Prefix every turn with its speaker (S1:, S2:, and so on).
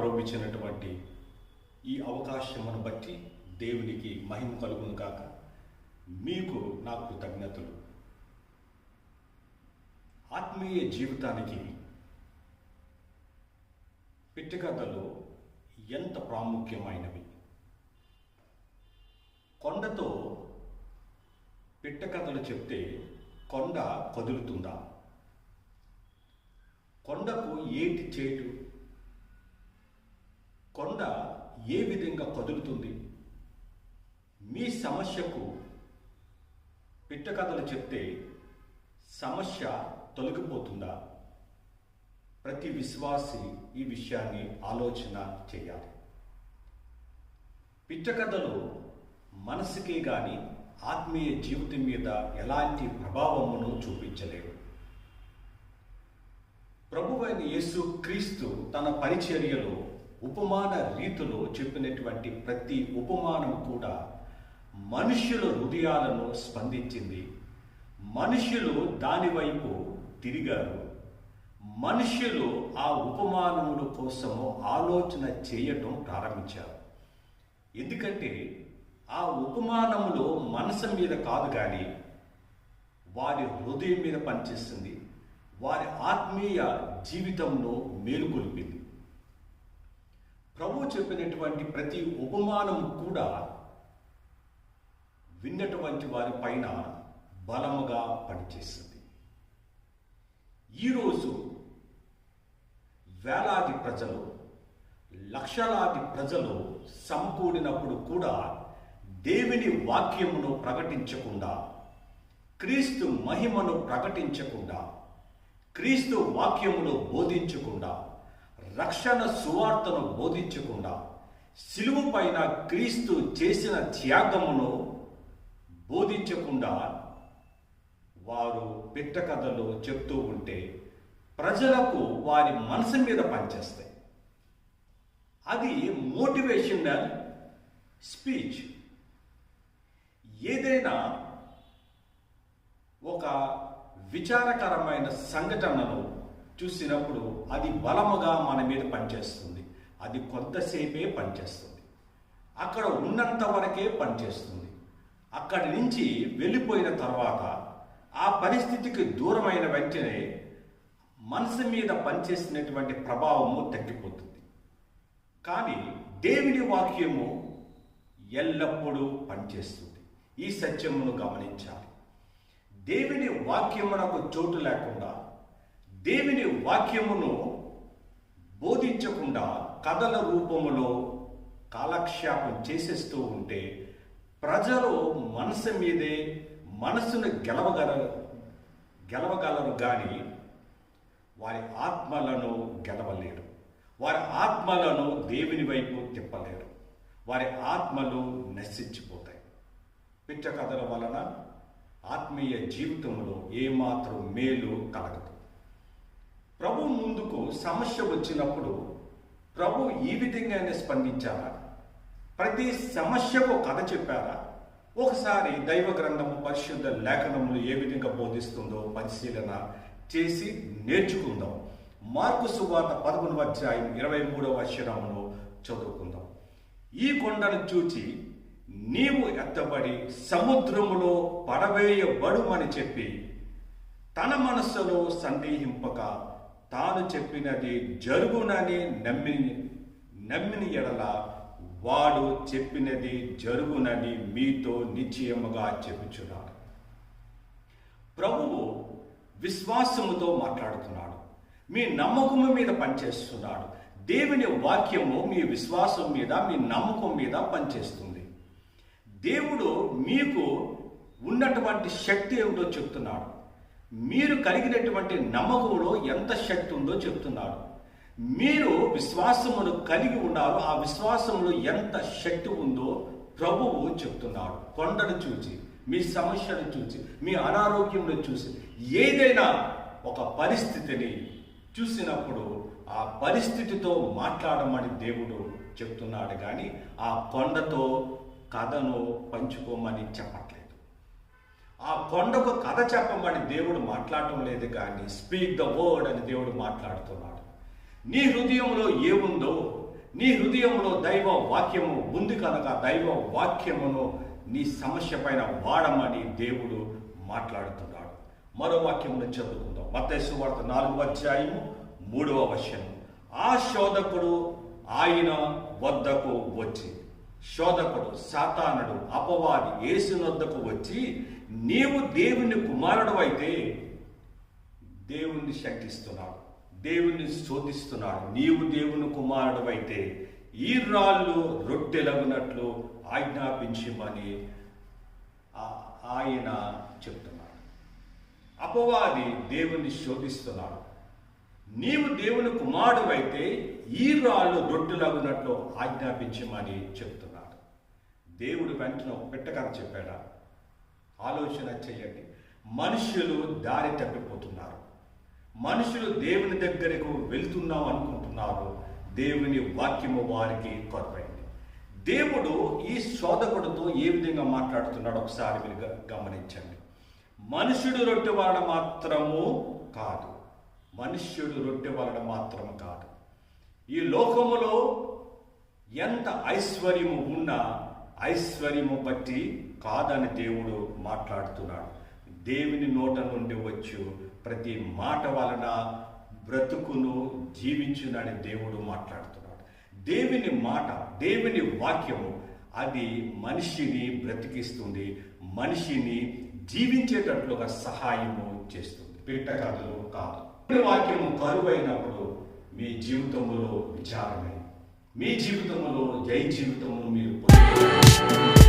S1: ప్రభు ఇచ్చినటువంటి ఈ అవకాశమును బట్టి దేవునికి మహిమ కలుగును కాక మీకు నా కృతజ్ఞతలు. ఆత్మీయ జీవితానికి పిట్టకథలు ఎంత ప్రాముఖ్యమైనవి? కొండతో పిట్టకథలు చెప్తే కొండ కదులుతుందా? కొండకు ఏటి చేటు? కొండ ఏ విధంగా కదులుతుంది? మీ సమస్యకు పిట్టకథలు చెప్తే సమస్య తొలగిపోతుందా? ప్రతి విశ్వాసి ఈ విషయాన్ని ఆలోచన చేయాలి. పిట్టకథలు మనసుకే కాని ఆత్మీయ జీవితం మీద ఎలాంటి ప్రభావమును చూపించలేవు. ప్రభువైన యేసు క్రీస్తు తన పరిచర్యలో ఉపమాన రీతిలో చెప్పినటువంటి ప్రతి ఉపమానం కూడా మనుష్యుల హృదయాలను స్పందించింది. మనుష్యులు దానివైపు తిరిగారు. మనుష్యులు ఆ ఉపమానముల కోసము ఆలోచన చేయటం ప్రారంభించారు. ఎందుకంటే ఆ ఉపమానములో మనసు మీద కాదు కానీ వారి హృదయం మీద పనిచేస్తుంది. వారి ఆత్మీయ జీవితంలో మేలుకొల్పింది. ప్రభు చెప్పినటువంటి ప్రతి ఉపమానం కూడా విన్నటువంటి వారి పైన బలముగా పనిచేస్తుంది. ఈరోజు వేలాది ప్రజలు లక్షలాది ప్రజలు సమకూడినప్పుడు కూడా దేవుని వాక్యమును ప్రకటించకుండా క్రీస్తు మహిమను ప్రకటించకుండా క్రీస్తు వాక్యమును బోధించకుండా రక్షణ సువార్తను బోధించకుండా సిలువు పైన క్రీస్తు చేసిన త్యాగమును బోధించకుండా వారు పిట్ట కథలు చెప్తూ ఉంటే ప్రజలకు వారి మనసు మీద పనిచేస్తాయి. అది మోటివేషనల్ స్పీచ్. ఏదైనా ఒక విచారకరమైన సంఘటనను చూసినప్పుడు అది బలముగా మన మీద పనిచేస్తుంది. అది కొంతసేపే పనిచేస్తుంది. అక్కడ ఉన్నంత వరకే పనిచేస్తుంది. అక్కడి నుంచి వెళ్ళిపోయిన తర్వాత ఆ పరిస్థితికి దూరమైన వెంటనే మనసు మీద పనిచేసినటువంటి ప్రభావము తగ్గిపోతుంది. కానీ దేవుని వాక్యము ఎల్లప్పుడూ పనిచేస్తుంది. ఈ సత్యమును గమనించాలి. దేవుని వాక్యమునకు చోటు లేకుండా దేవుని వాక్యమును బోధించకుండా కథల రూపములో కాలక్షేపం చేసేస్తూ ఉంటే ప్రజలు మనసు మీదే మనసును గెలవగల గెలవగలరు కానీ వారి ఆత్మలను గెలవలేరు. వారి ఆత్మలను దేవుని వైపు తిప్పలేరు. వారి ఆత్మలు నశించిపోతాయి. పిచ్చ కథల వలన ఆత్మీయ జీవితంలో ఏమాత్రం మేలు కలగదు. ప్రభు ముందుకు సమస్య వచ్చినప్పుడు ప్రభు ఈ విధంగానే స్పందించారా ప్రతి సమస్యకు కథ చెప్పారా ఒకసారి దైవ గ్రంథము పరిశుద్ధ లేఖనములు ఏ విధంగా బోధిస్తుందో పరిశీలన చేసి నేర్చుకుందాం. మార్కు సువార్త పదకొండవ అధ్యాయం ఇరవై మూడవ అక్షరమును చదువుకుందాం. ఈ కొండను చూచి నీవు ఎత్తబడి సముద్రములో పడవేయబడుమని చెప్పి తన మనస్సులో సందేహింపక తాను చెప్పినది జరుగునని నమ్మి నమ్మిన ఎడల వాడు చెప్పినది జరుగునని మీతో నిశ్చయముగా చెప్పుచున్నాడు ప్రభువు విశ్వాసముతో మాట్లాడుతున్నాడు. మీ నమ్మకము మీద పనిచేస్తున్నాడు. దేవుని వాక్యము మీ విశ్వాసం మీద మీ నమ్మకం మీద పనిచేస్తుంది. దేవుడు మీకు ఉన్నటువంటి శక్తి ఏమిటో చెప్తున్నాడు. మీరు కలిగినటువంటి నమ్మకంలో ఎంత శక్తి ఉందో చెప్తున్నాడు. మీరు విశ్వాసమును కలిగి ఉన్నారు ఆ విశ్వాసంలో ఎంత శక్తి ఉందో ప్రభువు చెప్తున్నాడు. కొండను చూచి మీ సమస్యను చూసి మీ అనారోగ్యంను చూసి ఏదైనా ఒక పరిస్థితిని చూసినప్పుడు ఆ పరిస్థితితో మాట్లాడమని దేవుడు చెప్తున్నాడు కానీ ఆ కొండతో కథను పంచుకోమని చెప్పట్లేదు. ఆ కొండకు కథ చెప్పమని దేవుడు మాట్లాడటం లేదు కానీ స్పీక్ ద వర్డ్ అని దేవుడు మాట్లాడుతున్నాడు. నీ హృదయంలో ఏముందో నీ హృదయంలో దైవ వాక్యము ఉంది కనుక దైవ వాక్యమును నీ సమస్య పైన వాడమని దేవుడు మాట్లాడుతున్నాడు. మరో వాక్యమును చదువుకుందాం. మతేసు వార్త నాలుగు అధ్యాయము మూడవ వచనం. ఆ శోధకుడు ఆయన వద్దకు వచ్చి శోధకుడు సాతానుడు అపవాది ఏసునొద్దకు వచ్చి నీవు దేవుని కుమారుడు అయితే దేవుణ్ణి శంకిస్తున్నాడు దేవుణ్ణి శోధిస్తున్నాడు నీవు దేవుని కుమారుడు అయితే ఈ రాళ్ళు రొట్టెలగునట్లు ఆజ్ఞాపించమని ఆ- ఆయన చెప్తున్నాడు. అపవాది దేవుణ్ణి శోధిస్తున్నాడు నీవు దేవుని కుమారుడు అయితే ఈ రాళ్ళు రొట్టెలగునట్లు ఆజ్ఞాపించమని చెప్తున్నాడు. దేవుడు వెంటనే ఒక పెట్టకథ చెప్పాడా? ఆలోచన చేయండి. మనుషులు దారి తప్పిపోతున్నారు. మనుషులు దేవుని దగ్గరకు వెళ్తున్నాం అనుకుంటున్నారు. దేవుని వాక్యము వారికి కొరపైంది దేవుడు ఈ శోధకుడితో ఏ విధంగా మాట్లాడుతున్నాడో ఒకసారి మీరు గమనించండి. మనుషుడు రొట్టె వలన మాత్రము కాదు. మనుష్యుడు రొట్టె వలన మాత్రం కాదు. ఈ లోకములో ఎంత ఐశ్వర్యము ఉన్నా ఐశ్వర్యము బట్టి కాదని దేవుడు మాట్లాడుతున్నాడు. దేవుని నోట నుండి వచ్చు ప్రతి మాట వలన బ్రతుకును జీవించునని దేవుడు మాట్లాడుతున్నాడు. దేవుని మాట దేవుని వాక్యము అది మనిషిని బ్రతికిస్తుంది. మనిషిని జీవించేటట్లుగా సహాయము చేస్తుంది. పిట్ట కథలు కాదు. దేవుని వాక్యము కరువైనప్పుడు మీ జీవితంలో విచారమే. మీ జీవితంలో జై జీవితంలో మీరు పొందుతారు.